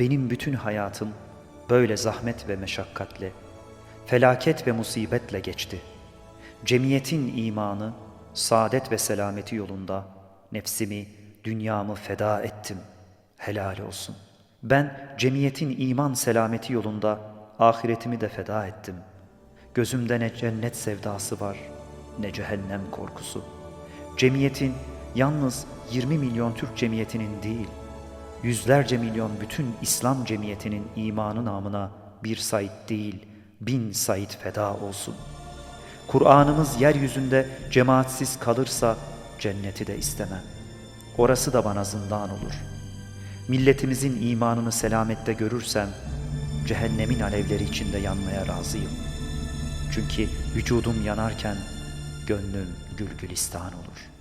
benim bütün hayatım böyle zahmet ve meşakkatle, felaket ve musibetle geçti. Cemiyetin imanı, saadet ve selameti yolunda nefsimi, dünyamı feda ettim. Helal olsun. Ben cemiyetin iman selameti yolunda ahiretimi de feda ettim. Gözümde ne cennet sevdası var, ne cehennem korkusu. Cemiyetin yalnız 20 milyon Türk cemiyetinin değil, yüzlerce milyon bütün İslam cemiyetinin imanı namına bir Said değil, bin Said feda olsun. Kur'an'ımız yeryüzünde cemaatsiz kalırsa cenneti de istemem. Orası da bana zindan olur. Milletimizin imanını selamette görürsem, cehennemin alevleri içinde yanmaya razıyım. Çünkü vücudum yanarken gönlüm gül gülistan olur.''